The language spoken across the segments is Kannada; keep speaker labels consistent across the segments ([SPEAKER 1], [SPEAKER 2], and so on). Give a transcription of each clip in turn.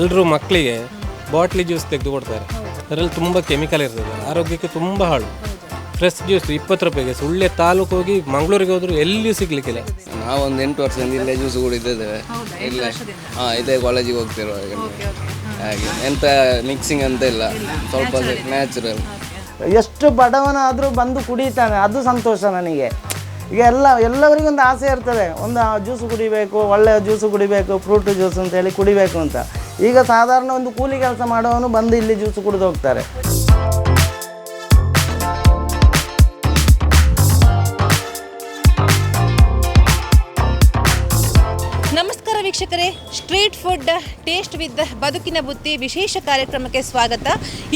[SPEAKER 1] ಎಲ್ಲರೂ ಮಕ್ಕಳಿಗೆ ಬಾಟ್ಲಿ ಜ್ಯೂಸ್ ತೆಗೆದು ಕೊಡ್ತಾರೆ ಅದರಲ್ಲಿ ತುಂಬ ಕೆಮಿಕಲ್ ಇರ್ತದೆ. ಆರೋಗ್ಯಕ್ಕೆ ತುಂಬ ಹಾಳು. ಫ್ರೆಶ್ ಜ್ಯೂಸ್ ಇಪ್ಪತ್ತು ರೂಪಾಯಿಗೆ ಸುಳ್ಳೆ ತಾಲೂಕು ಹೋಗಿ ಮಂಗಳೂರಿಗೆ ಹೋದ್ರು ಎಲ್ಲಿಯೂ ಸಿಗ್ಲಿಕ್ಕಿಲ್ಲ.
[SPEAKER 2] ನಾವು ಒಂದು ಎಂಟು ವರ್ಷದಿಂದ ಇಲ್ಲೇ ಜ್ಯೂಸ್ ಕುಡಿದಿದ್ದೇವೆ ಇಲ್ಲ. ಹಾಂ ಇದೇ ಕಾಲೇಜಿಗೆ ಹೋಗ್ತಿರುವಾಗ ಹಾಗೆ. ಎಂತ ಮಿಕ್ಸಿಂಗ್ ಅಂತ ಇಲ್ಲ. ಸ್ವಲ್ಪ ನ್ಯಾಚುರಲ್
[SPEAKER 3] ಎಷ್ಟು ಬಡವನಾದರೂ ಬಂದು ಕುಡಿತಾನೆ. ಅದು ಸಂತೋಷ ನನಗೆ. ಈಗ ಎಲ್ಲ ಎಲ್ಲರಿಗೂ ಒಂದು ಆಸೆ ಇರ್ತದೆ. ಒಂದು ಜ್ಯೂಸು ಕುಡಿಬೇಕು ಒಳ್ಳೆಯ ಜ್ಯೂಸು ಕುಡಿಬೇಕು ಫ್ರೂಟ್ ಜ್ಯೂಸ್ ಅಂತೇಳಿ ಕುಡಿಬೇಕು ಅಂತ. ಈಗ ಸಾಧಾರಣ ಒಂದು ಕೂಲಿ ಕೆಲಸ ಮಾಡೋನು ಬಂದು ಇಲ್ಲಿ ಜ್ಯೂಸು ಕುಡಿದು ಹೋಗ್ತಾರೆ.
[SPEAKER 4] ನಮಸ್ಕಾರ ವೀಕ್ಷಕರೇ. ಸ್ಟ್ರೀಟ್ ಫುಡ್ ಟೇಸ್ಟ್ ವಿತ್ ಬದುಕಿನ ಬುತ್ತಿ ವಿಶೇಷ ಕಾರ್ಯಕ್ರಮಕ್ಕೆ ಸ್ವಾಗತ.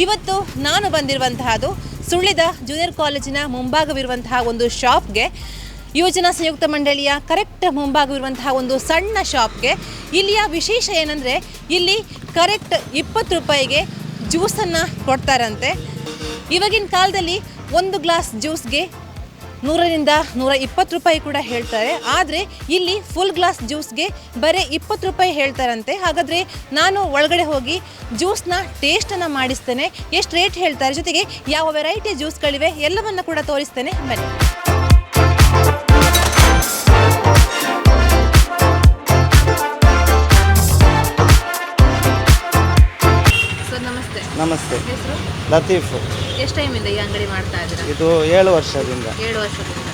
[SPEAKER 4] ಇವತ್ತು ನಾನು ಬಂದಿರುವಂತಹದ್ದು ಸುಳ್ಳಿದ ಜೂನಿಯರ್ ಕಾಲೇಜಿನ ಮುಂಭಾಗವಿರುವಂತಹ ಒಂದು ಶಾಪ್ಗೆ ಯೋಜನಾ ಸಂಯುಕ್ತ ಮಂಡಳಿಯ ಕರೆಕ್ಟ್ ಮುಂಭಾಗವಿರುವಂತಹ ಒಂದು ಸಣ್ಣ ಶಾಪ್ಗೆ ಇಲ್ಲಿಯ ವಿಶೇಷ ಏನಂದರೆ ಇಲ್ಲಿ ಕರೆಕ್ಟ್ ಇಪ್ಪತ್ತು ರೂಪಾಯಿಗೆ ಜ್ಯೂಸನ್ನು ಕೊಡ್ತಾರಂತೆ. ಇವಾಗಿನ ಕಾಲದಲ್ಲಿ ಒಂದು ಗ್ಲಾಸ್ ಜ್ಯೂಸ್ಗೆ ನೂರರಿಂದ ನೂರ ಇಪ್ಪತ್ತು ರೂಪಾಯಿ ಕೂಡ ಹೇಳ್ತಾರೆ. ಆದರೆ ಇಲ್ಲಿ ಫುಲ್ ಗ್ಲಾಸ್ ಜ್ಯೂಸ್ಗೆ ಬರೀ ಇಪ್ಪತ್ತು ರೂಪಾಯಿ ಹೇಳ್ತಾರಂತೆ. ಹಾಗಾದರೆ ನಾನು ಒಳಗಡೆ ಹೋಗಿ ಜ್ಯೂಸ್ನ ಟೇಸ್ಟನ್ನು ಮಾಡಿಸ್ತೇನೆ. ಎಷ್ಟು ರೇಟ್ ಹೇಳ್ತಾರೆ? ಜೊತೆಗೆ ಯಾವ ವೆರೈಟಿ ಜ್ಯೂಸ್ಗಳಿವೆ ಎಲ್ಲವನ್ನು ಕೂಡ ತೋರಿಸ್ತೇನೆ. ಬನ್ನಿ. ನಮಸ್ತೆ. ಹೆಸರು?
[SPEAKER 3] ಲತೀಫ್.
[SPEAKER 4] ಎಷ್ಟು ಟೈಮಿಂದ ಈ ಅಂಗಡಿ ಮಾಡ್ತಾ ಇದ್ದೀರಾ?
[SPEAKER 3] ಇದು ಏಳು ವರ್ಷದಿಂದ.
[SPEAKER 4] ಏಳು ವರ್ಷದಿಂದ.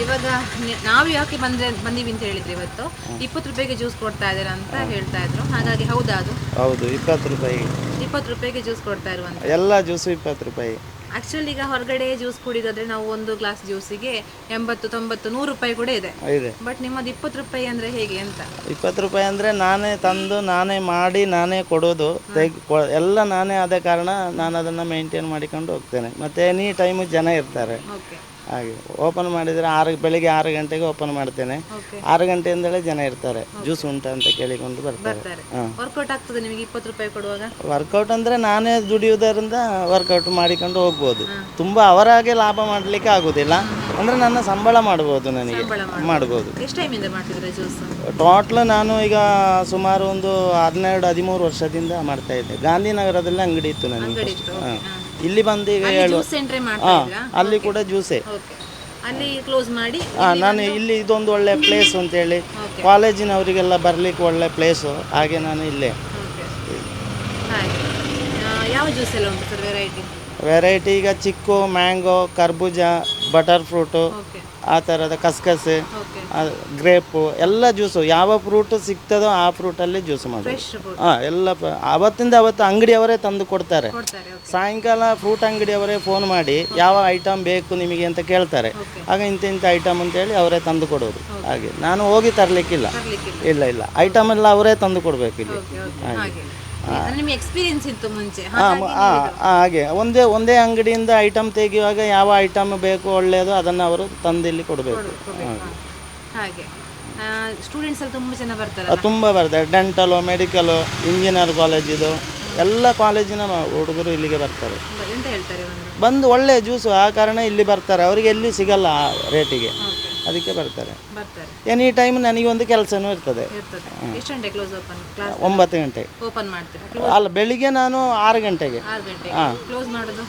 [SPEAKER 4] ಇವಾಗ ನಿ- ನಾವು ಯಾಕೆ ಬಂದ್ರೆ ಬಂದೀವಿ ಅಂತ ಹೇಳಿದ್ರಿ ಇವತ್ತು? ಇಪ್ಪತ್ತು ರೂಪಾಯಿಗೆ ಜ್ಯೂಸ್ ಕೊಡ್ತಾ ಇದ್ದೀರಾ ಅಂತ ಹೇಳ್ತಾ ಇದ್ರು. ಹಾಗಾಗಿ ಹೌದಾ ಅದು?
[SPEAKER 3] ಹೌದು ಇಪ್ಪತ್ತು ರೂಪಾಯಿ.
[SPEAKER 4] ಇಪ್ಪತ್ತು ರೂಪಾಯಿಗೆ ಜ್ಯೂಸ್ ಕೊಡ್ತಾ ಇರುವಂತ.
[SPEAKER 3] ಎಲ್ಲ ಜ್ಯೂಸು ಇಪ್ಪತ್ತು ರೂಪಾಯಿ.
[SPEAKER 4] ಆಕ್ಚುಲಿ ಈಗ ಹೊರಗಡೆ ಜ್ಯೂಸ್ ಕುಡಿಯೋದಾದ್ರೆ ನಾವು ಒಂದು ಗ್ಲಾಸ್ ಜ್ಯೂಸಿಗೆ ಎಂಬತ್ತು ತೊಂಬತ್ತು ನೂರು ರೂಪಾಯಿ ಕೂಡ ಇದೆ.
[SPEAKER 3] ಇದೆ.
[SPEAKER 4] ಬಟ್ ನಿಮ್ಮದು ಇಪ್ಪತ್ತು ರೂಪಾಯಿ ಅಂದ್ರೆ ಹೇಗೆ ಅಂತ?
[SPEAKER 3] ಇಪ್ಪತ್ತು ರೂಪಾಯಿ ಅಂದರೆ ನಾನೇ ತಂದು ನಾನೇ ಮಾಡಿ ನಾನೇ ಕೊಡೋದು. ತೆಗ್ ಕೊ- ಎಲ್ಲ ನಾನೇ ಆದ ಕಾರಣ ನಾನು ಅದನ್ನು ಮೇಂಟೈನ್ ಮಾಡಿಕೊಂಡು ಹೋಗ್ತೇನೆ. ಮತ್ತೆ ಎನಿ ಟೈಮು ಜನ ಇರ್ತಾರೆ.
[SPEAKER 4] ಓಕೆ
[SPEAKER 3] ಹಾಗೆ. ಓಪನ್ ಮಾಡಿದರೆ ಆರು ಬೆಳಿಗ್ಗೆ ಆರು ಗಂಟೆಗೆ ಓಪನ್ ಮಾಡ್ತೇನೆ. ಆರು ಗಂಟೆಯಿಂದಲೇ ಜನ ಇರ್ತಾರೆ. ಜ್ಯೂಸ್ ಉಂಟಾ ಅಂತ ಕೇಳಿಕೊಂಡು ಬರ್ತಾರೆ. ಹಾಂ.
[SPEAKER 4] ವರ್ಕೌಟ್ ಆಗ್ತದೆ ನಿಮಗೆ ಇಪ್ಪತ್ತು ರೂಪಾಯಿ ಕೊಡುವಾಗ?
[SPEAKER 3] ವರ್ಕೌಟ್ ಅಂದರೆ ನಾನೇ ದುಡಿಯುವುದರಿಂದ ವರ್ಕೌಟ್ ಮಾಡಿಕೊಂಡು ಹೋಗ್ಬೋದು. ತುಂಬ ಅವರ ಹಾಗೆ ಲಾಭ ಮಾಡಲಿಕ್ಕೆ ಆಗೋದಿಲ್ಲ. ಅಂದರೆ ನನ್ನ ಸಂಬಳ ಮಾಡ್ಬೋದು ನನಗೆ. ಮಾಡ್ಬೋದು. ಟೋಟ್ಲ್ ನಾನು ಈಗ ಸುಮಾರು ಒಂದು ಹದಿನೆರಡು ಹದಿಮೂರು ವರ್ಷದಿಂದ ಮಾಡ್ತಾ ಇದ್ದೆ. ಗಾಂಧಿನಗರದಲ್ಲಿ ಅಂಗಡಿ ಇತ್ತು ನನಗೆ ಹಾಂ. ಇಲ್ಲಿ ಬಂದು ಈಗ ಹೇಳು. ಹಾಂ ಅಲ್ಲಿ ಕೂಡ ಜ್ಯೂಸೆ
[SPEAKER 4] ಅಲ್ಲಿ ಕ್ಲೋಸ್ ಮಾಡಿ
[SPEAKER 3] ಹಾಂ ನಾನು ಇಲ್ಲಿ ಇದೊಂದು ಒಳ್ಳೆ ಪ್ಲೇಸ್ ಅಂತೇಳಿ ಕಾಲೇಜಿನವರಿಗೆಲ್ಲ ಬರಲಿಕ್ಕೆ ಒಳ್ಳೆ ಪ್ಲೇಸು ಹಾಗೆ ನಾನು ಇಲ್ಲೇ.
[SPEAKER 4] ಯಾವ ಜ್ಯೂಸ್ ಎಲ್ಲ ಉಂಟು ಸರ್ ವೆರೈಟಿ
[SPEAKER 3] ವೆರೈಟಿ ಈಗ ಚಿಕ್ಕು ಮ್ಯಾಂಗೋ ಕರ್ಬೂಜ ಬಟರ್ ಫ್ರೂಟು ಆ ಥರದ ಕಸ್ಕಸೆ ಗ್ರೇಪು ಎಲ್ಲ ಜ್ಯೂಸು ಯಾವ ಫ್ರೂಟ್ ಸಿಗ್ತದೋ ಆ ಫ್ರೂಟಲ್ಲಿ ಜ್ಯೂಸ್ ಮಾಡೋದು ಹಾಂ ಎಲ್ಲ ಅವತ್ತಿಂದ ಅವತ್ತು ಅಂಗಡಿಯವರೇ ತಂದು ಕೊಡ್ತಾರೆ. ಸಾಯಂಕಾಲ ಫ್ರೂಟ್ ಅಂಗಡಿಯವರೇ ಫೋನ್ ಮಾಡಿ ಯಾವ ಐಟಮ್ ಬೇಕು ನಿಮಗೆ ಅಂತ ಕೇಳ್ತಾರೆ. ಆಗ ಇಂಥ ಇಂಥ ಐಟಮ್ ಅಂತೇಳಿ ಅವರೇ ತಂದು ಕೊಡೋದು. ಹಾಗೆ ನಾನು ಹೋಗಿ ತರಲಿಕ್ಕಿಲ್ಲ. ಇಲ್ಲ ಇಲ್ಲ. ಐಟಮ್ ಎಲ್ಲ ಅವರೇ ತಂದು ಕೊಡಬೇಕು ಇಲ್ಲಿ.
[SPEAKER 4] ಹಾಗೆ. ಎಕ್ಸ್ಪೀರಿಯನ್ಸ್ ಇತ್ತು ಮುಂಚೆ.
[SPEAKER 3] ಹಾಗೆ. ಒಂದೇ ಒಂದೇ ಅಂಗಡಿಯಿಂದ ಐಟಮ್ ತೆಗೆಯುವಾಗ ಯಾವ ಐಟಮ್ ಬೇಕು ಒಳ್ಳೆಯದು ಅದನ್ನು ಅವರು ತಂದಿಲ್ಲಿ ಇಲ್ಲಿ ಕೊಡಬೇಕು
[SPEAKER 4] ಹಾಗೆ. ಸ್ಟೂಡೆಂಟ್ಸ್ ಎಲ್ಲ ತುಂಬಾ ಜನ ಬರ್ತಾರೆ
[SPEAKER 3] ತುಂಬ ಬರ್ತಾರೆ. ಡೆಂಟಲು ಮೆಡಿಕಲು ಇಂಜಿನಿಯರ್ ಕಾಲೇಜ್ ಇದು. ಎಲ್ಲ ಕಾಲೇಜಿನ ಹುಡುಗರು ಇಲ್ಲಿಗೆ ಬರ್ತಾರೆ.
[SPEAKER 4] ಎಂತ ಹೇಳ್ತಾರೆ
[SPEAKER 3] ಬಂದು ಒಳ್ಳೆ ಜ್ಯೂಸು ಆ ಕಾರಣ ಇಲ್ಲಿ ಬರ್ತಾರೆ. ಅವರಿಗೆ ಎಲ್ಲಿ ಸಿಗಲ್ಲ ಆ ರೇಟಿಗೆ ಅದಕ್ಕೆ ಬರ್ತಾರೆ.
[SPEAKER 4] ಬರ್ತಾರೆ.
[SPEAKER 3] ಎನಿ ಟೈಮ್ ನನಗೆ ಒಂದು ಕೆಲಸನೂ ಇರ್ತದೆ.
[SPEAKER 4] ಇರ್ತದೆ. ಎಷ್ಟು ಗಂಟೆ ಕ್ಲೋಸ್ ಓಪನ್ ಕ್ಲಾಸ್
[SPEAKER 3] ಒಂಬತ್ತು ಗಂಟೆ.
[SPEAKER 4] ಓಪನ್ ಮಾಡ್ತೀರಾ?
[SPEAKER 3] ಅಲ್ಲ ಬೆಳಿಗ್ಗೆ ನಾನು ಆರು ಗಂಟೆಗೆ.
[SPEAKER 4] ಆರು ಗಂಟೆ ಕ್ಲೋಸ್ ಮಾಡೋದು?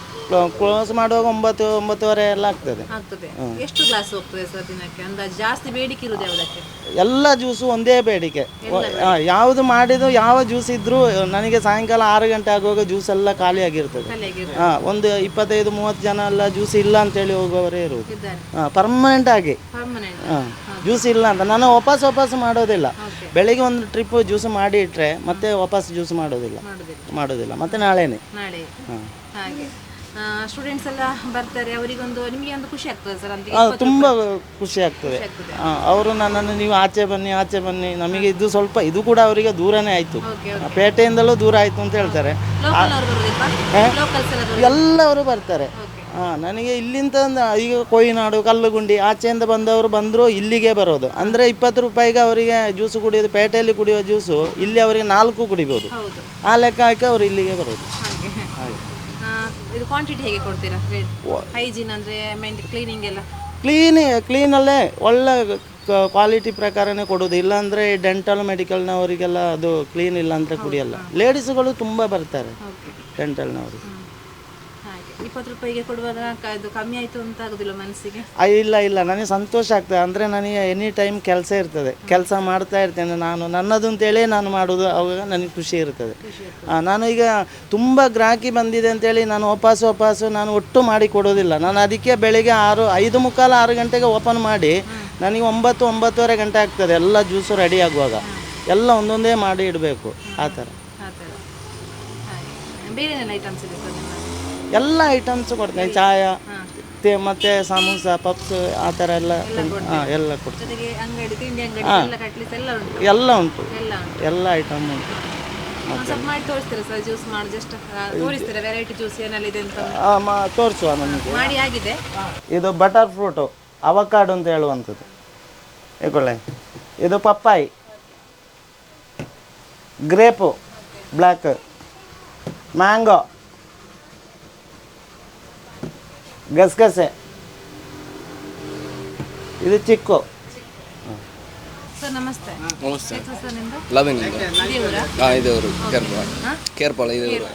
[SPEAKER 3] ಕ್ಲೋಸ್ ಮಾಡುವಾಗ ಒಂಬತ್ತು ಒಂಬತ್ತುವರೆ ಎಲ್ಲ ಆಗ್ತದೆ.
[SPEAKER 4] ಆಗ್ತದೆ. ಎಷ್ಟು ಗ್ಲಾಸ್ ಹೋಗ್ತದೆ ಸರ್ ದಿನಕ್ಕೆ? ಅಂದಾಜು ಜಾಸ್ತಿ ಬೇಡಿಕೆ ಇರುವುದು ಯಾವುದಕ್ಕೆ?
[SPEAKER 3] ಎಲ್ಲ ಜ್ಯೂಸು ಒಂದೇ ಬೇಡಿಕೆ. ಯಾವುದು ಮಾಡಿದ್ರು ಯಾವ ಜ್ಯೂಸ್ ಇದ್ರೂ ನನಗೆ ಸಾಯಂಕಾಲ ಆರು ಗಂಟೆ ಆಗುವಾಗ ಜ್ಯೂಸ್ ಎಲ್ಲ ಖಾಲಿ ಆಗಿರ್ತದೆ. ಹಾಂ ಒಂದು ಇಪ್ಪತ್ತೈದು ಮೂವತ್ತು ಜನ ಎಲ್ಲ ಜ್ಯೂಸ್ ಇಲ್ಲ ಅಂತೇಳಿ ಹೋಗುವವರೇ ಇರುವುದು. ಪರ್ಮನೆಂಟ್ ಆಗಿ. ಹಾಂ ಜ್ಯೂಸ್ ಇಲ್ಲ ಅಂತ. ನಾನು ವಾಪಸ್ ವಾಪಸ್ ಮಾಡೋದಿಲ್ಲ. ಬೆಳಿಗ್ಗೆ ಒಂದು ಟ್ರಿಪ್ ಜ್ಯೂಸ್ ಮಾಡಿ ಇಟ್ಟರೆ ಮತ್ತೆ ವಾಪಸ್ ಜ್ಯೂಸ್ ಮಾಡೋದಿಲ್ಲ.
[SPEAKER 4] ಮಾಡೋದಿಲ್ಲ.
[SPEAKER 3] ಮತ್ತೆ ನಾಳೆನೇ.
[SPEAKER 4] ನಾಳೆ.
[SPEAKER 3] ಹಾಂ.
[SPEAKER 4] ಹಾಗೆ. ಸ್ಟೂಡೆಂಟ್ಸ್ ಎಲ್ಲ ಬರ್ತಾರೆ. ಅವರಿಗೊಂದು ನಿಮಗೆ ಒಂದು ಖುಷಿ ಆಗ್ತದೆ ಸರ್? ಅಂತ
[SPEAKER 3] ತುಂಬ ಖುಷಿ ಆಗ್ತದೆ. ಅವರು ನನ್ನನ್ನು ನೀವು ಆಚೆ ಬನ್ನಿ ಆಚೆ ಬನ್ನಿ. ನಮಗೆ ಇದು ಸ್ವಲ್ಪ ಇದು ಕೂಡ ಅವರಿಗೆ ದೂರನೇ ಆಯಿತು. ಪೇಟೆಯಿಂದಲೂ ದೂರ ಆಯಿತು ಅಂತ ಹೇಳ್ತಾರೆ. ಎಲ್ಲವರು ಬರ್ತಾರೆ. ಹಾಂ ನನಗೆ ಇಲ್ಲಿಂದ ಈಗ ಕೊಯ್ನಾಡು ಕಲ್ಲುಗುಂಡಿ ಆಚೆಯಿಂದ ಬಂದವರು ಬಂದರು ಇಲ್ಲಿಗೆ ಬರೋದು. ಅಂದರೆ ಇಪ್ಪತ್ತು ರೂಪಾಯಿಗೆ ಅವರಿಗೆ ಜ್ಯೂಸು ಕುಡಿಯೋದು ಪೇಟೆಯಲ್ಲಿ ಕುಡಿಯೋ ಜ್ಯೂಸು ಇಲ್ಲಿ ಅವರಿಗೆ ನಾಲ್ಕು ಕುಡಿಬೋದು. ಆ ಲೆಕ್ಕ ಹಾಕಿ ಅವರು ಇಲ್ಲಿಗೆ ಬರೋದು.
[SPEAKER 4] ಇದು ಕ್ವಾಂಟಿಟಿ ಹೇಗೆ ಕೊಡ್ತೀರಾ? ಹೈಜೀನ್ ಅಂದರೆ ಕ್ಲೀನಿಂಗ್ ಎಲ್ಲ?
[SPEAKER 3] ಕ್ಲೀನಿ ಕ್ಲೀನಲ್ಲೇ ಒಳ್ಳೆ ಕ್ವಾಲಿಟಿ ಪ್ರಕಾರನೇ ಕೊಡೋದು. ಇಲ್ಲಾಂದರೆ ಡೆಂಟಲ್ ಮೆಡಿಕಲ್ನವರಿಗೆಲ್ಲ ಅದು ಕ್ಲೀನ್ ಇಲ್ಲ ಅಂದರೆ ಕುಡಿಯಲ್ಲ. ಲೇಡೀಸ್ಗಳು ತುಂಬ ಬರ್ತಾರೆ ಡೆಂಟಲ್ನವರು
[SPEAKER 4] ಇಪ್ಪತ್ತು ರೂಪಾಯಿಗೆ ಕೊಡುವಾಗ ಇದು ಕಮ್ಮಿ ಆಯಿತು ಅಂತ ಆಗೋದಿಲ್ಲ ಮನಸ್ಸಿಗೆ?
[SPEAKER 3] ಇಲ್ಲ ಇಲ್ಲ. ನನಗೆ ಸಂತೋಷ ಆಗ್ತದೆ. ಅಂದರೆ ನನಗೆ ಎನಿ ಟೈಮ್ ಕೆಲಸ ಇರ್ತದೆ. ಕೆಲಸ ಮಾಡ್ತಾ ಇರ್ತೇನೆ ನಾನು. ನನ್ನದು ಅಂತೇಳಿ ನಾನು ಮಾಡೋದು ಅವಾಗ ನನಗೆ ಖುಷಿ ಇರ್ತದೆ. ನಾನು ಈಗ ತುಂಬ ಗ್ರಾಹಕಿ ಬಂದಿದೆ ಅಂತೇಳಿ ನಾನು ವಾಪಸ್ ವಾಪಸ್ಸು ನಾನು ಒಟ್ಟು ಮಾಡಿ ಕೊಡೋದಿಲ್ಲ. ನಾನು ಅದಕ್ಕೆ ಬೆಳಿಗ್ಗೆ ಆರು ಐದು ಮುಕ್ಕಾಲು ಆರು ಗಂಟೆಗೆ ಓಪನ್ ಮಾಡಿ ನನಗೆ ಒಂಬತ್ತು ಒಂಬತ್ತುವರೆ ಗಂಟೆ ಆಗ್ತದೆ. ಎಲ್ಲ ಜ್ಯೂಸು ರೆಡಿ ಆಗುವಾಗ. ಎಲ್ಲ ಒಂದೊಂದೇ ಮಾಡಿ ಇಡಬೇಕು. ಆ ಥರ.
[SPEAKER 4] ಬೇರೆ ಐಟಮ್ಸ್
[SPEAKER 3] ಎಲ್ಲ ಐಟಮ್ಸ್ ಕೊಡ್ತೇನೆ. ಚಾಯ ಮತ್ತೆ ಮತ್ತು ಸಮೋಸ ಪಪ್ಸ್ ಆ ಥರ ಎಲ್ಲ ಹಾಂ ಎಲ್ಲ ಕೊಡ್ತೀನಿ
[SPEAKER 4] ಎಲ್ಲ ಉಂಟು?
[SPEAKER 3] ಎಲ್ಲ ಐಟಮ್ ಉಂಟು. ತೋರಿಸುವ ನಮಗೆ. ಇದು ಬಟರ್ ಫ್ರೂಟು ಅವಕಾಡು ಅಂತ ಹೇಳುವಂಥದ್ದು. ಇಕೊಳ್ಳೆ ಇದು ಪಪ್ಪಾಯಿ. ಗ್ರೇಪು ಬ್ಲ್ಯಾಕ್ ಮ್ಯಾಂಗೋ ಗಸಗಸೆ. ಇದು ಚಿಕ್ಕು.
[SPEAKER 4] ಸರ್ ನಮಸ್ತೆ.
[SPEAKER 2] ನಮಸ್ತೆ.
[SPEAKER 4] ಹೆಸರು ಸರ್
[SPEAKER 2] ಲವಿನಿಂದ ಹಾಂ ಇದೇವರು ಕೇರ್ಪಾಳ ಕೇರ್ಪಾಳ. ಇದೇವರು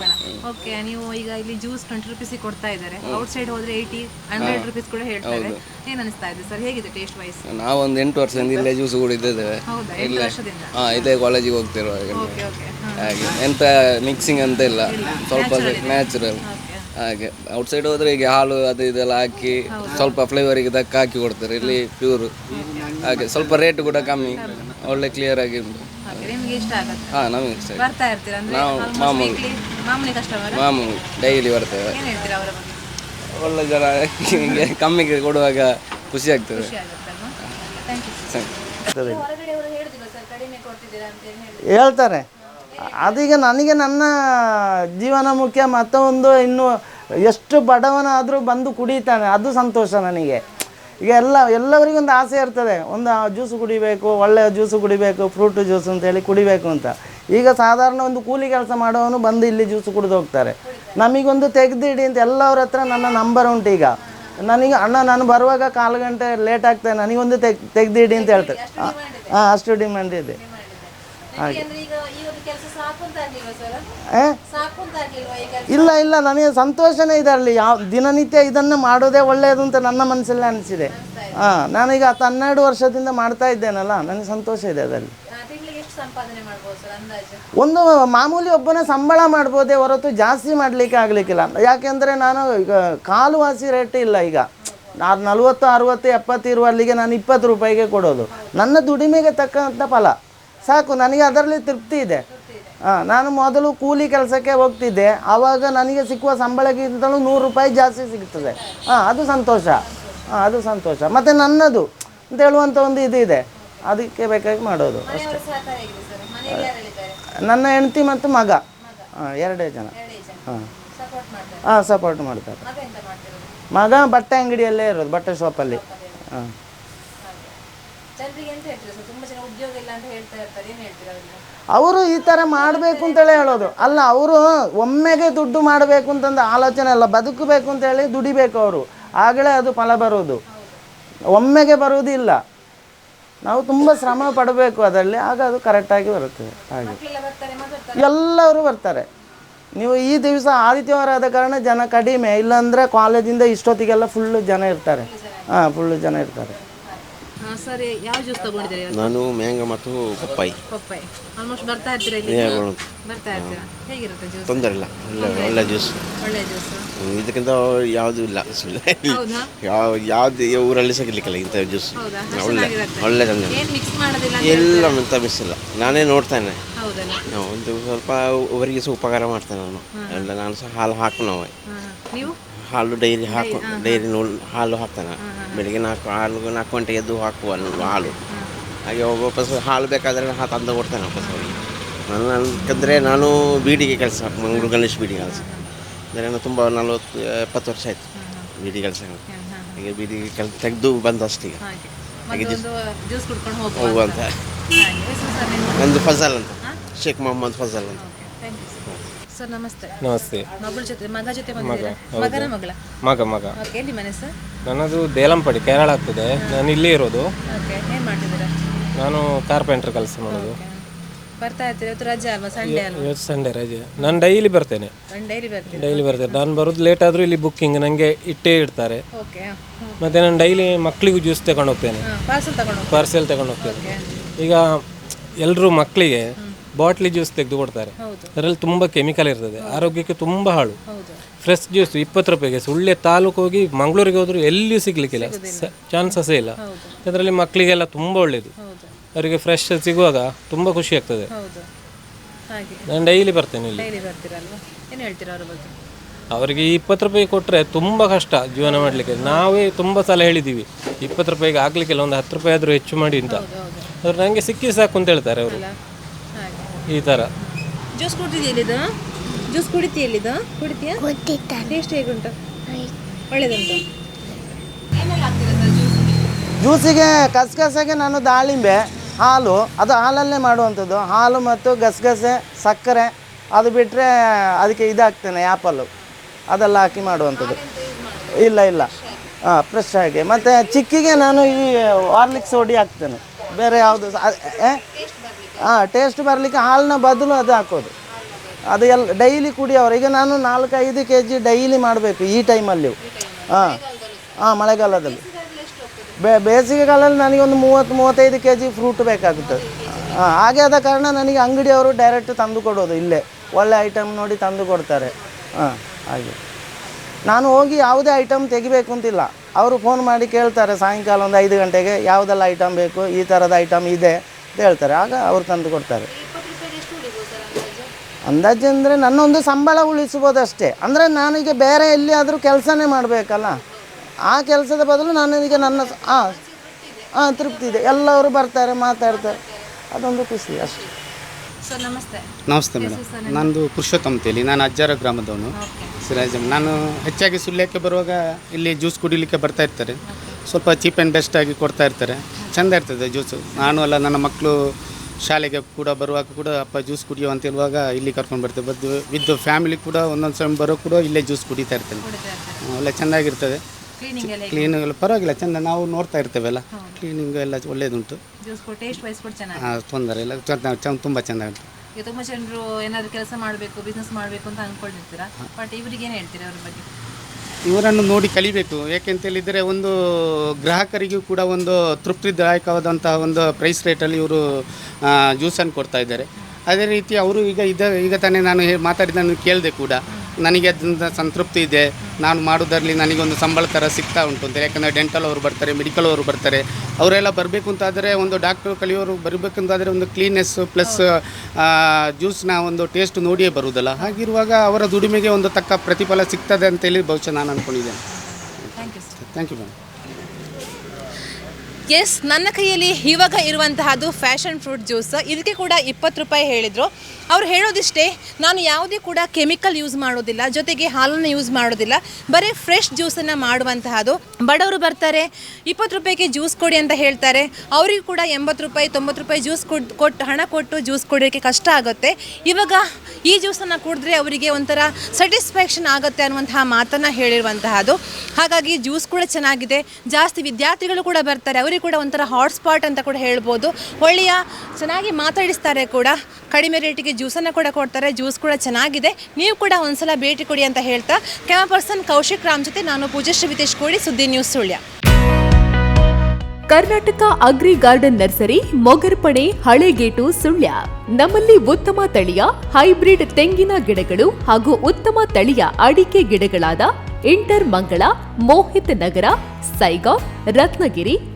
[SPEAKER 4] ಓಕೆ ನೀವು ಈಗ ಇಲ್ಲಿ ಜ್ಯೂಸ್ ಟ್ವೆಂಟಿ ರುಪೀಸಿಗೆ ಕೊಡ್ತಾ ಇದ್ದಾರೆ. ಔಟ್ ಸೈಡ್ ಹೋದ್ರೆ ಏಯ್ಟಿ ಹಂಡ್ರೆಡ್ ರುಪೀಸ್ ಕೂಡ ಹೇಳ್ತಾರೆ. ಏನ್ ಅನಿಸ್ತಾ ಇದೆ ಸರ್? ಹೇಗಿದೆ ಟೇಸ್ಟ್ ವೈಸ್
[SPEAKER 2] ನಾವೊಂದು ಎಂಟು ವರ್ಷದಿಂದ ಇಲ್ಲೇ ಜ್ಯೂಸ್ ಕುಡಿದಿದ್ದೇವೆ
[SPEAKER 4] ಹೌದಾ? ಎಂಟು ವರ್ಷದಿಂದ?
[SPEAKER 2] ಹಾಂ ಇದೇ ಕಾಲೇಜಿಗೆ ಹೋಗ್ತಿರುವಾಗ.
[SPEAKER 4] Okay okay.
[SPEAKER 2] ಹಾಗೆ. ಎಂತ ಮಿಕ್ಸಿಂಗ್ ಅಂತ ಇಲ್ಲ. ಸ್ವಲ್ಪ ನ್ಯಾಚುರಲ್ ಹಾಗೆ ಔಟ್ಸೈಡ್ ಹೋದ್ರೆ ಈಗ ಹಾಲು ಅದು ಇದೆಲ್ಲ ಹಾಕಿ ಸ್ವಲ್ಪ ಫ್ಲೇವರಿಗೆ ತಕ್ಕ ಹಾಕಿ ಕೊಡ್ತಾರೆ ಇಲ್ಲಿ ಪ್ಯೂರ್ ಹಾಗೆ ಸ್ವಲ್ಪ ರೇಟ್ ಕೂಡ ಕಮ್ಮಿ ಒಳ್ಳೆ ಕ್ಲಿಯರ್ ಆಗಿ ಉಂಟು.
[SPEAKER 4] ಓಕೆ ಇಷ್ಟ ಆಗತ್ತೆ?
[SPEAKER 2] ಹಾಂ ನಮಗೆ ಇಷ್ಟ ಆಯ್ತು.
[SPEAKER 4] ಬರ್ತಾ ಇರ್ತೀರಾ? ಅಂದ್ರೆ
[SPEAKER 2] ನಾವು
[SPEAKER 4] almost
[SPEAKER 2] ಮಾಮೂಲಿ.
[SPEAKER 4] weekly ಮಾಮೂಲಿ ಕಸ್ಟಮರ್
[SPEAKER 2] ಮಾಮೂಲಿ ಡೈಲಿ ಬರ್ತೇವೆ
[SPEAKER 4] ಏನ್ ಹೇಳ್ತೀರಾ ಅವರ ಬಗ್ಗೆ?
[SPEAKER 2] ಒಳ್ಳೆ ಜನ ಹಿಂಗೆ ಕಮ್ಮಿಗೆ ಕೊಡುವಾಗ ಖುಷಿ ಆಗ್ತದೆ.
[SPEAKER 4] ಖುಷಿ ಆಗುತ್ತಲ್ವಾ ಥ್ಯಾಂಕ್ ಯು
[SPEAKER 2] ಸರಿ.
[SPEAKER 4] ಹೊರಗಡೆ ಅವರು ಹೇಳ್ತಿಲ್ಲ ಸರ್ ಕಡಿಮೆ ಕೊಡ್ತಿದ್ದೀರಾ ಅಂತ ಏನು ಹೇಳಿ
[SPEAKER 3] ಹೇಳ್ತಾರೆ. ಅದೀಗ ನನಗೆ ನನ್ನ ಜೀವನ ಮುಖ್ಯ ಮತ್ತೊಂದು ಇನ್ನು ಎಷ್ಟು ಬಡವನಾದರೂ ಬಂದು ಕುಡಿತಾನೆ ಅದು ಸಂತೋಷ ನನಗೆ. ಈಗ ಎಲ್ಲ ಎಲ್ಲರಿಗೂ ಒಂದು ಆಸೆ ಇರ್ತದೆ ಒಂದು ಜ್ಯೂಸು ಕುಡಿಬೇಕು ಒಳ್ಳೆಯ ಜ್ಯೂಸು ಕುಡಿಬೇಕು ಫ್ರೂಟ್ ಜ್ಯೂಸ್ ಅಂತೇಳಿ ಕುಡಿಬೇಕು ಅಂತ. ಈಗ ಸಾಧಾರಣ ಒಂದು ಕೂಲಿ ಕೆಲಸ ಮಾಡೋವನು ಬಂದು ಇಲ್ಲಿ ಜ್ಯೂಸು ಕುಡಿದು ಹೋಗ್ತಾರೆ. ನಮಗೊಂದು ತೆಗೆದಿಡಿ ಅಂತ ಎಲ್ಲವ್ರ ಹತ್ರ ನನ್ನ ನಂಬರ್ ಉಂಟು ಈಗ. ನನಗೆ ಅಣ್ಣ ನಾನು ಬರುವಾಗ ಕಾಲು ಗಂಟೆ ಲೇಟ್ ಆಗ್ತದೆ ನನಗೊಂದು ತೆಗ್ ತೆಗೆದಿಡಿ ಅಂತ ಹೇಳ್ತಾರೆ. ಹಾಂ ಅಷ್ಟು ಡಿಮ್ಯಾಂಡ್ ಇದೆ
[SPEAKER 4] ಆಗಿಲ್ವಾ
[SPEAKER 3] ಇಲ್ಲ ಇಲ್ಲ ನನಗೆ ಸಂತೋಷನೇ ಇದೆ ಅಲ್ಲಿ. ಯಾವ ದಿನನಿತ್ಯ ಇದನ್ನು ಮಾಡೋದೇ ಒಳ್ಳೆಯದು ಅಂತ ನನ್ನ ಮನಸ್ಸಲ್ಲೇ ಅನಿಸಿದೆ. ಹಾಂ ನಾನೀಗ ಹತ್ತು ಹನ್ನೆರಡು ವರ್ಷದಿಂದ ಮಾಡ್ತಾ ಇದ್ದೇನಲ್ಲ ನನಗೆ ಸಂತೋಷ ಇದೆ ಅದರಲ್ಲಿ. ಒಂದು ಮಾಮೂಲಿ ಒಬ್ಬನ ಸಂಬಳ ಮಾಡ್ಬೋದೇ ಹೊರತು ಜಾಸ್ತಿ ಮಾಡಲಿಕ್ಕೆ ಆಗಲಿಕ್ಕಿಲ್ಲ. ಯಾಕೆಂದರೆ ನಾನು ಈಗ ಕಾಲುವಾಸಿ ರೇಟ್ ಇಲ್ಲ ಈಗ. ನಾನು ನಲ್ವತ್ತು ಅರುವತ್ತು ಎಪ್ಪತ್ತು ಇರುವಲ್ಲಿಗೆ ನಾನು ಇಪ್ಪತ್ತು ರೂಪಾಯಿಗೆ ಕೊಡೋದು. ನನ್ನ ದುಡಿಮೆಗೆ ತಕ್ಕಂಥ ಫಲ. ಸಾಕು ನನಗೆ ಅದರಲ್ಲಿ ತೃಪ್ತಿ ಇದೆ. ಹಾಂ ನಾನು ಮೊದಲು ಕೂಲಿ ಕೆಲಸಕ್ಕೆ ಹೋಗ್ತಿದ್ದೆ. ಆವಾಗ ನನಗೆ ಸಿಕ್ಕುವ ಸಂಬಳಕ್ಕಿಂತಲೂ ನೂರು ರೂಪಾಯಿ ಜಾಸ್ತಿ ಸಿಗ್ತದೆ. ಹಾಂ ಅದು ಸಂತೋಷ. ಹಾಂ ಅದು ಸಂತೋಷ. ಮತ್ತು ನನ್ನದು ಅಂತ ಹೇಳುವಂಥ ಒಂದು ಇದು ಇದೆ. ಅದಕ್ಕೆ ಬೇಕಾಗಿ ಮಾಡೋದು ಅಷ್ಟೇ. ನನ್ನ ಹೆಂಡತಿ ಮತ್ತು ಮಗ. ಹಾಂ ಎರಡೇ ಜನ. ಹಾಂ ಹಾಂ ಸಪೋರ್ಟ್ ಮಾಡ್ತಾರೆ.
[SPEAKER 4] ಮಗ
[SPEAKER 3] ಬಟ್ಟೆ ಅಂಗಡಿಯಲ್ಲೇ ಇರೋದು ಬಟ್ಟೆ ಶಾಪಲ್ಲಿ ಹಾಂ ಅವರು ಈ ಥರ ಮಾಡಬೇಕು ಅಂತೇಳಿ ಹೇಳೋದು. ಅಲ್ಲ ಅವರು ಒಮ್ಮೆಗೆ ದುಡ್ಡು ಮಾಡಬೇಕು ಅಂತಂದು ಆಲೋಚನೆ ಅಲ್ಲ ಬದುಕಬೇಕು ಅಂತೇಳಿ ದುಡಿಬೇಕು ಅವರು. ಆಗಲೇ ಅದು ಫಲ ಬರೋದು. ಒಮ್ಮೆಗೆ ಬರುವುದಿಲ್ಲ ನಾವು ತುಂಬ ಶ್ರಮ ಪಡಬೇಕು ಅದರಲ್ಲಿ ಆಗ ಅದು ಕರೆಕ್ಟಾಗಿ ಬರುತ್ತೆ. ಹಾಗೆ. ಎಲ್ಲರೂ ಬರ್ತಾರೆ. ನೀವು ಈ ದಿವಸ ಆದಿತ್ಯವಾರ ಆದ ಕಾರಣ ಜನ ಕಡಿಮೆ. ಇಲ್ಲಾಂದರೆ ಕಾಲೇಜಿಂದ ಇಷ್ಟೊತ್ತಿಗೆಲ್ಲ ಫುಲ್ಲು ಜನ ಇರ್ತಾರೆ. ಹಾಂ ಫುಲ್ಲು ಜನ ಇರ್ತಾರೆ.
[SPEAKER 4] ಸರ್ ಯಾವ ಜ್ಯೂಸ್ ತಗೊಂಡಿದ್ದೀರಿ
[SPEAKER 5] ನಾನು ಮ್ಯಾಂಗ ಮತ್ತು ಪಪ್ಪಾಯಿ.
[SPEAKER 4] ಪಪ್ಪಾಯಿ. ಆಲ್ಮೋಸ್ಟ್ ಬರ್ತಾ ಇರ್ತೀರಾ ಇಲ್ಲಿ? ಬರ್ತಾ ಇರ್ತೀರಾ ಹೇಗಿರುತ್ತೆ ಜ್ಯೂಸ್?
[SPEAKER 5] ತೊಂದರೆ ಇಲ್ಲ. ಒಳ್ಳೆ ಒಳ್ಳೆ ಜ್ಯೂಸ್.
[SPEAKER 4] ಒಳ್ಳೆ ಜ್ಯೂಸ್?
[SPEAKER 5] ಇದಕ್ಕಿಂತ ಯಾವುದೂ ಇಲ್ಲ. ಸುಳ್ಳು
[SPEAKER 4] ಹೌದಾ?
[SPEAKER 5] ಯಾವ ಯಾವ್ದು ಊರಲ್ಲಿ ಸಿಗಲಿಕ್ಕಿಲ್ಲ ಇಂಥ ಜ್ಯೂಸ್.
[SPEAKER 4] ಹೌದಾ?
[SPEAKER 5] ಒಳ್ಳೆ
[SPEAKER 4] ಚೆನ್ನಾಗಿರುತ್ತೆ.
[SPEAKER 5] ಒಳ್ಳೆ ತಂದೆ
[SPEAKER 4] ಏನು ಮಿಕ್ಸ್ ಮಾಡೋದಿಲ್ಲ ಅಂತ
[SPEAKER 5] ಎಲ್ಲ ಮಿಂತ ಮಿಸ್ ಇಲ್ಲ. ನಾನೇ ನೋಡ್ತೇನೆ.
[SPEAKER 4] ಹೌದಲ್ಲ?
[SPEAKER 5] ಒಂದು ಸ್ವಲ್ಪ ಅವರಿಗೆ ಸಹ ಉಪಕಾರ ಮಾಡ್ತೇನೆ ನಾನು. ಎಲ್ಲ ನಾನು ಸಹ ಹಾಲು ಹಾಕು ನಾವು.
[SPEAKER 4] ಹಾಂ. ನೀವು?
[SPEAKER 5] ಹಾಲು ಡೈರಿ ಹಾಕು ಡೈರಿ ಹಾಲು ಹಾಕ್ತಾನೆ. ಬೆಳಿಗ್ಗೆ ನಾಲ್ಕು ಹಾಲು ನಾಲ್ಕು ಗಂಟೆಗೆ ಎದ್ದು ಹಾಕುವ ಹಾಲು. ಹಾಗೆ ಒಬ್ಬ ಹಾಲು ಬೇಕಾದರೆ ಹಾ ತಂದು ಕೊಡ್ತಾನೆ ವಾಪಸ್ ಅವರಿಗೆ ನಾನು ಯಾಕಂದರೆ ನಾನು ಬೀಡಿಗೆ ಕೆಲಸ ಮಂಗಳೂರು ಗಣೇಶ್ ಬೀಡಿ ಕೆಲಸ. ಅಂದರೆ ನಾನು ತುಂಬ ನಲ್ವತ್ತು ಎಪ್ಪತ್ತು ವರ್ಷ ಆಯಿತು ಬೀಡಿ ಕೆಲಸ ಹಾಗೆ. ಬೀಡಿ ಕೆಲ ತೆಗೆದು
[SPEAKER 4] ಹಾಗೆ. ಜ್ಯೂಸ್ ಹೋಗುವ
[SPEAKER 5] ಹೋಗುವಂತ
[SPEAKER 4] ಹಾಗೆ ಹೆಸರು
[SPEAKER 5] ನಂದು ಫಜಲ್ ಅಂತ. ಶೇಖ್ ಮೊಹಮ್ಮದ್ ಫಜಲ್ ಅಂತ.
[SPEAKER 4] ಥ್ಯಾಂಕ್ ಯು ಸರ್ ನಮಸ್ತೆ.
[SPEAKER 1] ನಮಸ್ತೆ.
[SPEAKER 4] ಮಗಳ ಜೊತೆ ಮಗ ಜೊತೆ ಬಂದಿದ್ದೀರಾ ಮಗನ ಮಗಳ?
[SPEAKER 1] ಮಗ ಮಗ.
[SPEAKER 4] ಓಕೆ ಎಲ್ಲಿ ಮನೆ ಸರ್
[SPEAKER 1] ನನ್ನದು ದೇಲಂಪಡಿ ಕೇರಳ ಆಗ್ತದೆ. ನಾನು ಇಲ್ಲಿ ಇರೋದು.
[SPEAKER 4] ಓಕೆ ಏನು ಮಾಡ್ತಿದ್ದೀರಾ?
[SPEAKER 1] ನಾನು ಕಾರ್ಪೆಂಟರ್ ಕೆಲಸ ಮಾಡೋದು.
[SPEAKER 4] ಬರ್ತಾ ಇರ್ತೀರಿ? ಇವತ್ತು ರಜೆ ಅಲ್ವಾ? ಸಂಡೇ ಅಲ್ವಾ?
[SPEAKER 1] ಇವತ್ತು ಸಂಡೇ ರಜೆ. ನಾನು ಡೈಲಿ ಬರ್ತೇನೆ.
[SPEAKER 4] ನಾನು ಡೈಲಿ ಬರ್ತೀನಿ.
[SPEAKER 1] ಡೈಲಿ ಬರ್ತೇನೆ. ನಾನು ಬರೋದು ಲೇಟ್ ಆದರೂ ಇಲ್ಲಿ ಬುಕ್ಕಿಂಗ್ ನನಗೆ ಇಟ್ಟೇ ಇಡ್ತಾರೆ.
[SPEAKER 4] ಓಕೆ
[SPEAKER 1] ಮತ್ತು ನಾನು ಡೈಲಿ ಮಕ್ಕಳಿಗೂ ಜ್ಯೂಸ್ ತಗೊಂಡು ಹೋಗ್ತೇನೆ.
[SPEAKER 4] ಪಾರ್ಸಲ್ ತಗೊಂಡು
[SPEAKER 1] ಪಾರ್ಸೆಲ್ ತಗೊಂಡು ಹೋಗ್ತೇನೆ. ಈಗ ಎಲ್ಲರೂ ಮಕ್ಕಳಿಗೆ ಬಾಟ್ಲಿ ಜ್ಯೂಸ್ ತೆಗೆದು ಕೊಡ್ತಾರೆ ಅದರಲ್ಲಿ ತುಂಬ ಕೆಮಿಕಲ್ ಇರ್ತದೆ. ಆರೋಗ್ಯಕ್ಕೆ ತುಂಬ ಹಾಳು. ಫ್ರೆಶ್ ಜ್ಯೂಸ್ ಇಪ್ಪತ್ತು ರೂಪಾಯಿಗೆ ಸುಳ್ಳೆ ತಾಲೂಕು ಹೋಗಿ ಮಂಗಳೂರಿಗೆ ಹೋದರೂ ಎಲ್ಲಿಯೂ ಸಿಗ್ಲಿಕ್ಕಿಲ್ಲ. ಚಾನ್ಸಸ್ಸೇ ಇಲ್ಲ. ಅದರಲ್ಲಿ ಮಕ್ಕಳಿಗೆಲ್ಲ ತುಂಬ ಒಳ್ಳೆಯದು ಅವರಿಗೆ ಫ್ರೆಶ್ ಸಿಗುವಾಗ ತುಂಬ ಖುಷಿ ಆಗ್ತದೆ. ನಾನು ಡೈಲಿ ಬರ್ತೇನೆ ಇಲ್ಲಿ. ಅವರಿಗೆ ಇಪ್ಪತ್ತು ರೂಪಾಯಿ ಕೊಟ್ಟರೆ ತುಂಬ ಕಷ್ಟ ಜೀವನ ಮಾಡಲಿಕ್ಕೆ. ನಾವೇ ತುಂಬ ಸಲ ಹೇಳಿದ್ದೀವಿ ಇಪ್ಪತ್ತು ರೂಪಾಯಿಗೆ ಆಗಲಿಕ್ಕಿಲ್ಲ ಒಂದು ಹತ್ತು ರೂಪಾಯಿ ಆದರೂ ಹೆಚ್ಚು ಮಾಡಿ ಅಂತ. ಅವ್ರು ನನಗೆ ಸಿಕ್ಕಿ ಸಾಕು ಅಂತ ಹೇಳ್ತಾರೆ ಅವರು. ಈ ಥರ
[SPEAKER 4] ಜ್ಯೂಸ್ ಕುಡ್ತಿದ್ಯಾ ಇದು ಜ್ಯೂಸ್ ಕುಡಿತೀಯ ಇಲ್ಲಿದು ಕುಡಿತೀಯಾ? ಟೇಸ್ಟ್ ಹೇಗುಂಟು? ಒಳ್ಳೇದುಂಟು. ಏನೆಲ್ಲ ಹಾಕ್ತೀರಾ ಸರ್ ಜ್ಯೂಸ್
[SPEAKER 3] ಜ್ಯೂಸಿಗೆ ಕಸಗಸೆಗೆ ನಾನು ದಾಳಿಂಬೆ ಹಾಲು ಅದು ಹಾಲಲ್ಲೇ ಮಾಡುವಂಥದ್ದು. ಹಾಲು ಮತ್ತು ಗಸಗಸೆ ಸಕ್ಕರೆ ಅದು ಬಿಟ್ಟರೆ ಅದಕ್ಕೆ ಇದಾಗ್ತೇನೆ ಆ್ಯಪಲ್ಲು ಅದೆಲ್ಲ ಹಾಕಿ ಮಾಡುವಂಥದ್ದು. ಇಲ್ಲ ಇಲ್ಲ. ಹಾಂ ಫ್ರೆಶ್ ಆಗಿ ಮತ್ತು ಚಿಕ್ಕಿಗೆ ನಾನು ಈ ವಾರ್ಲಿಕ್ಸ್ ಸೋಡಿ ಹಾಕ್ತೇನೆ. ಬೇರೆ ಯಾವುದು ಹಾಂ ಟೇಸ್ಟ್ ಬರಲಿಕ್ಕೆ ಹಾಲಿನ ಬದಲು ಅದು ಹಾಕೋದು. ಅದು ಎಲ್ಲ ಡೈಲಿ ಕುಡಿಯೋರು ಈಗ ನಾನು ನಾಲ್ಕು ಐದು ಕೆ ಜಿ ಡೈಲಿ ಮಾಡಬೇಕು ಈ ಟೈಮಲ್ಲಿ ಹಾಂ ಹಾಂ ಮಳೆಗಾಲದಲ್ಲಿ. ಬೇ, ಬೇಸಿಗೆಗಾಲದಲ್ಲಿ ನನಗೆ ಒಂದು ಮೂವತ್ತು ಮೂವತ್ತೈದು ಕೆ ಜಿ ಫ್ರೂಟ್ ಬೇಕಾಗುತ್ತೆ. ಹಾಂ ಹಾಗೆ ಆದ ಕಾರಣ ನನಗೆ ಅಂಗಡಿಯವರು ಡೈರೆಕ್ಟ್ ತಂದು ಕೊಡೋದು ಇಲ್ಲೇ. ಒಳ್ಳೆ ಐಟಮ್ ನೋಡಿ ತಂದು ಕೊಡ್ತಾರೆ. ಹಾಂ ಹಾಗೆ. ನಾನು ಹೋಗಿ ಯಾವುದೇ ಐಟಮ್ ತೆಗಿಬೇಕು ಅಂತಿಲ್ಲ. ಅವರು ಫೋನ್ ಮಾಡಿ ಕೇಳ್ತಾರೆ, ಸಾಯಂಕಾಲ ಒಂದು ಐದು ಗಂಟೆಗೆ ಯಾವುದೆಲ್ಲ ಐಟಮ್ ಬೇಕು, ಈ ಥರದ ಐಟಮ್ ಇದೆ. ಅಂತ ಹೇಳ್ತಾರೆ. ಆಗ ಅವರು ತಂದು ಕೊಡ್ತಾರೆ. ಅಂದಾಜು ಅಂದರೆ ನನ್ನೊಂದು ಸಂಬಳ ಉಳಿಸ್ಬೋದು ಅಷ್ಟೇ ಅಂದರೆ ನಾನೀಗ ಬೇರೆ ಎಲ್ಲಿಯಾದರೂ ಕೆಲಸನೇ ಮಾಡಬೇಕಲ್ಲ. ಆ ಕೆಲಸದ ಬದಲು ನಾನು ಈಗ ನನ್ನ ಹಾಂ ಹಾಂ ತೃಪ್ತಿ ಇದೆ. ಎಲ್ಲವರು ಬರ್ತಾರೆ ಮಾತಾಡ್ತಾರೆ. ಅದೊಂದು ಖುಷಿ ಅಷ್ಟೇ.
[SPEAKER 4] ಸರ್ ನಮಸ್ತೆ.
[SPEAKER 6] ನಮಸ್ತೆ ಮೇಡಮ್. ನಂದು ಪುರುಷೋತ್ತಮ ತೇಲಿ. ನಾನು ಅಜ್ಜಾರ ಗ್ರಾಮದವನು. ಸಿರಾಜ್ ನಾನು ಹೆಚ್ಚಾಗಿ ಸುಳ್ಯಕ್ಕೆ ಬರುವಾಗ ಇಲ್ಲಿ ಜ್ಯೂಸ್ ಕುಡಿಲಿಕ್ಕೆ ಬರ್ತಾ ಇರ್ತಾರೆ. ಸ್ವಲ್ಪ ಚೀಪ್ ಆ್ಯಂಡ್ ಬೆಸ್ಟ್ ಆಗಿ ಕೊಡ್ತಾ ಇರ್ತಾರೆ. ಚೆಂದ ಇರ್ತದೆ ಜ್ಯೂಸು. ನಾನು ಅಲ್ಲ ನನ್ನ ಮಕ್ಕಳು ಶಾಲೆಗೆ ಕೂಡ ಬರುವಾಗ ಕೂಡ ಅಪ್ಪ ಜ್ಯೂಸ್ ಕುಡಿಯೋ ಅಂತ ಹೇಳುವಾಗ ಇಲ್ಲಿ ಕರ್ಕೊಂಡು ಬರ್ತೇವೆ ಬದ್ದು ವಿತ್ ಫ್ಯಾಮಿಲಿ ಕೂಡ ಒಂದೊಂದು ಸಲ ಬರೋ ಕೂಡ ಇಲ್ಲೇ ಜ್ಯೂಸ್ ಕುಡಿತಾ ಇರ್ತೇನೆ. ಒಳ್ಳೆ ಚೆನ್ನಾಗಿರ್ತದೆ.
[SPEAKER 4] ಕ್ಲೀನಿಂಗ್ ಎಲ್ಲ
[SPEAKER 6] ಪರವಾಗಿಲ್ಲ ಚೆಂದ ನಾವು ನೋಡ್ತಾ ಇರ್ತೇವಲ್ಲ ಕ್ಲೀನಿಂಗ್ ಎಲ್ಲ ಒಳ್ಳೇದುಂಟು. ಹಾಂ ತೊಂದರೆ ಇಲ್ಲ. ಚೆಂದ ಚೆಂದ ತುಂಬ ಚೆನ್ನಾಗಿತ್ತು
[SPEAKER 4] ಈಗ ತುಂಬ ಜನರು ಏನಾದರೂ ಕೆಲಸ ಮಾಡಬೇಕು ಬಿಸ್ನೆಸ್ ಮಾಡಬೇಕು ಅಂತ ಅಂದ್ಕೊಂಡಿರ್ತೀರಾ? ಬಟ್ ಇವರಿಗೆ ಏನು ಹೇಳ್ತೀರಾ ಅವ್ರ ಬಗ್ಗೆ?
[SPEAKER 6] ಇವರನ್ನು ನೋಡಿ ಕಲಿಬೇಕು. ಯಾಕೆಂತ ಹೇಳಿದರೆ ಒಂದು ಗ್ರಾಹಕರಿಗೂ ಕೂಡ ಒಂದು ತೃಪ್ತಿದಾಯಕವಾದಂತಹ ಒಂದು ಪ್ರೈಸ್ ರೇಟಲ್ಲಿ ಇವರು ಜ್ಯೂಸನ್ನು ಕೊಡ್ತಾ ಇದ್ದಾರೆ. ಅದೇ ರೀತಿ ಅವರು ಈಗ ಇದ್ದ ಈಗ ತಾನೇ ನಾನು ಮಾತಾಡಿದ್ದನ್ನು ಕೇಳಿದೆ ಕೂಡ. ನನಗೆ ಅದರಿಂದ ಸಂತೃಪ್ತಿ ಇದೆ. ನಾನು ಮಾಡೋದರಲ್ಲಿ ನನಗೊಂದು ಸಂಬಳ ಥರ ಸಿಗ್ತಾ ಉಂಟು ಅಂತ. ಯಾಕಂದರೆ ಡೆಂಟಲ್ ಅವರು ಬರ್ತಾರೆ ಮೆಡಿಕಲ್ ಅವರು ಬರ್ತಾರೆ. ಅವರೆಲ್ಲ ಬರಬೇಕು ಅಂತಾದರೆ ಒಂದು ಡಾಕ್ಟ್ರು ಕಲಿಯೋರು ಬರಬೇಕಂತಾದರೆ ಒಂದು ಕ್ಲೀನ್ನೆಸ್ ಪ್ಲಸ್ ಜ್ಯೂಸ್ನ ಒಂದು ಟೇಸ್ಟ್ ನೋಡಿಯೇ ಬರುವುದಲ್ಲ. ಹಾಗಿರುವಾಗ ಅವರ ದುಡಿಮೆಗೆ ಒಂದು ತಕ್ಕ ಪ್ರತಿಫಲ ಸಿಗ್ತದೆ ಅಂತೇಳಿ ಬಹುಶಃ ನಾನು ಅಂದ್ಕೊಂಡಿದ್ದೇನೆ
[SPEAKER 4] thank you sir
[SPEAKER 6] thank you ma'am
[SPEAKER 4] yes ನನ್ನ ಕೈಯಲ್ಲಿ ಇವಾಗ ಇರುವಂತಹದ್ದು ಫ್ಯಾಷನ್ ಫ್ರೂಟ್ ಜ್ಯೂಸ್ ಇದಕ್ಕೆ ಕೂಡ ಇಪ್ಪತ್ತು ರೂಪಾಯಿ ಹೇಳಿದರು. ಅವ್ರು ಹೇಳೋದಿಷ್ಟೇ, ನಾನು ಯಾವುದೇ ಕೂಡ ಕೆಮಿಕಲ್ ಯೂಸ್ ಮಾಡೋದಿಲ್ಲ, ಜೊತೆಗೆ ಹಾಲನ್ನು ಯೂಸ್ ಮಾಡೋದಿಲ್ಲ. ಬರೀ ಫ್ರೆಶ್ ಜ್ಯೂಸನ್ನು ಮಾಡುವಂತಹದ್ದು. ಬಡವರು ಬರ್ತಾರೆ, ಇಪ್ಪತ್ತು ರೂಪಾಯಿಗೆ ಜ್ಯೂಸ್ ಕೊಡಿ ಅಂತ ಹೇಳ್ತಾರೆ. ಅವರಿಗೂ ಕೂಡ ಎಂಬತ್ತು ರೂಪಾಯಿ, ತೊಂಬತ್ತು ರೂಪಾಯಿ ಜ್ಯೂಸ್ ಕೊಟ್ಟು ಹಣ ಕೊಟ್ಟು ಜ್ಯೂಸ್ ಕುಡಿಯೋಕ್ಕೆ ಕಷ್ಟ ಆಗುತ್ತೆ. ಇವಾಗ ಈ ಜ್ಯೂಸನ್ನು ಕುಡಿದ್ರೆ ಅವರಿಗೆ ಒಂಥರ ಸ್ಯಾಟಿಸ್ಫ್ಯಾಕ್ಷನ್ ಆಗುತ್ತೆ ಅನ್ನುವಂತಹ ಮಾತನ್ನು ಹೇಳಿರುವಂತಹದ್ದು. ಹಾಗಾಗಿ ಜ್ಯೂಸ್ ಕೂಡ ಚೆನ್ನಾಗಿದೆ. ಜಾಸ್ತಿ ವಿದ್ಯಾರ್ಥಿಗಳು ಕೂಡ ಬರ್ತಾರೆ. ಅವರಿಗೆ ಕೂಡ ಒಂಥರ ಹಾಟ್ಸ್ಪಾಟ್ ಅಂತ ಕೂಡ ಹೇಳ್ಬೋದು. ಒಳ್ಳೆಯ ಚೆನ್ನಾಗಿ ಮಾತಾಡಿಸ್ತಾರೆ ಕೂಡ. ಕಡಿಮೆ ರೇಟಿಗೆ ಜ್ಯೂಸನ್ನು ಕೂಡ ಕೊಡ್ತಾರೆ. ಜ್ಯೂಸ್ ಕೂಡ ಚೆನ್ನಾಗಿದೆ. ನೀವು ಕೂಡ ಒಂದ್ಸಲ ಭೇಟಿ ಕೊಡಿ ಅಂತ ಹೇಳ್ತಾ. ಕ್ಯಾಮರಾ ಪರ್ಸನ್ ಕೌಶಿಕ್ ರಾಮ್ ಜೊತೆ ನಾನು Poojashree Vithesh Kodi, Suddi news Sullia.
[SPEAKER 7] Karnataka agri garden nursery Mogarpane Halegate, Sullia. ನಮ್ಮಲ್ಲಿ ಉತ್ತಮ ತಳಿಯ, ಹೈಬ್ರಿಡ್ ತೆಂಗಿನ ಗಿಡಗಳು ಹಾಗೂ ಉತ್ತಮ ತಳಿಯ ಅಡಿಕೆ ಗಿಡಗಳಾದ ಇಂಟರ್ ಮಂಗಳ, ಮೋಹಿತ್ ನಗರ ಸೈಗಾವ್ ರತ್ನಗಿರಿ